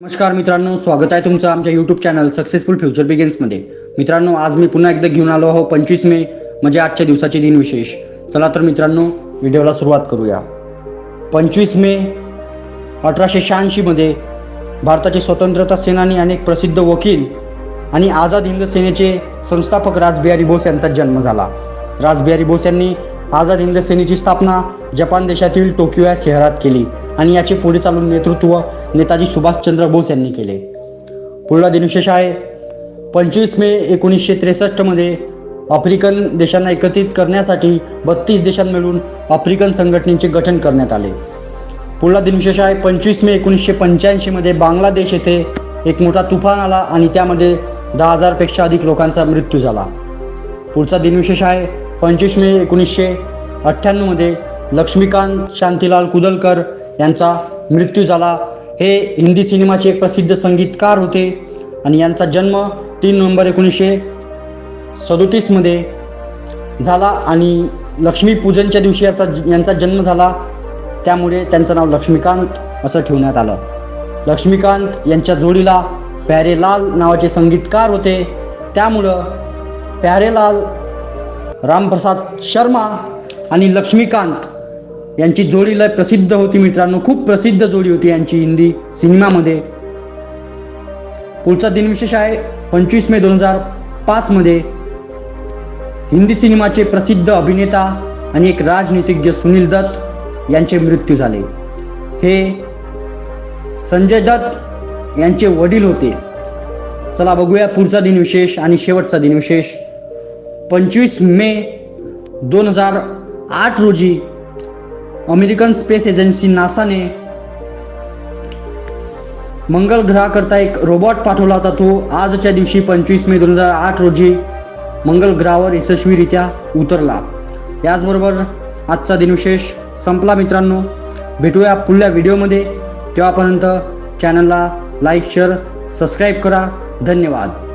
नमस्कार मित्रांनो स्वागत आहे तुमचं आमच्या यूट्यूब चॅनल सक्सेसफुल फ्युचर बिगिन्समध्ये मित्रांनो आज मी पुन्हा एकदा घेऊन आलो आहो पंचवीस मे म्हणजे आजच्या दिवसाचे दिन विशेष. चला तर मित्रांनो व्हिडिओला सुरुवात करूया. पंचवीस मे अठराशे शहाऐंशीमध्ये भारताचे स्वतंत्रता सेनानी अनेक प्रसिद्ध वकील आणि आझाद हिंद सेनेचे संस्थापक राजबिहारी बोस यांचा जन्म झाला. राजबिहारी बोस यांनी आझाद हिंद सेनेची स्थापना जपान देशातील टोकियो या शहरात केली आणि याचे पुढे चालून नेतृत्व नेताजी सुभाषचंद्र बोस यांनी केले. पुढला दिनविशेष आहे पंचवीस मे एकोणीसशे त्रेसष्टमध्ये आफ्रिकन देशांना एकत्रित करण्यासाठी बत्तीस देशां मिळून आफ्रिकन संघटनेचे गठन करण्यात आले. पुढला दिनविशेष आहे पंचवीस मे एकोणीसशे पंच्याऐंशीमध्ये बांगलादेश येथे एक मोठा तुफान आला आणि त्यामध्ये दहा हजारपेक्षा अधिक लोकांचा मृत्यू झाला. पुढचा दिनविशेष आहे पंचवीस मे एकोणीसशे अठ्ठ्याण्णवमध्ये लक्ष्मीकांत शांतीलाल कुदलकर यांचा मृत्यू झाला. हे हिंदी सिनेमाचे एक प्रसिद्ध संगीतकार होते आणि यांचा जन्म तीन नोव्हेंबर एकोणीसशे सदोतीसमध्ये झाला आणि लक्ष्मीपूजनच्या दिवशी असा यांचा जन्म झाला. त्यामुळे त्यांचं नाव लक्ष्मीकांत असं ठेवण्यात आलं. लक्ष्मीकांत यांच्या जोडीला प्यारेलाल नावाचे संगीतकार होते. त्यामुळं प्यारेलाल रामप्रसाद शर्मा आणि लक्ष्मीकांत यांची जोडी लय प्रसिद्ध होती मित्रांनो. खूप प्रसिद्ध जोडी होती यांची हिंदी सिनेमामध्ये. पुढचा दिनविशेष आहे पंचवीस मे दोन हजार पाचमध्ये हिंदी सिनेमाचे प्रसिद्ध अभिनेता आणि एक राजनीतिज्ञ सुनील दत्त यांचे मृत्यू झाले. हे संजय दत्त यांचे वडील होते. चला बघूया पुढचा दिनविशेष आणि शेवटचा दिनविशेष. पंचवीस मे दोन हजार आठ रोजी अमेरिकन स्पेस एजन्सी नासाने मंगल ग्रहाकरता एक रोबॉट पाठवला होता तो आजच्या दिवशी पंचवीस मे दोन हजार आठ रोजी मंगल ग्रहावर यशस्वीरित्या उतरला. याचबरोबर आजचा दिनविशेष संपला मित्रांनो. भेटूया पुढल्या व्हिडिओमध्ये. तेव्हापर्यंत चॅनलला लाईक शेअर सबस्क्राईब करा. धन्यवाद.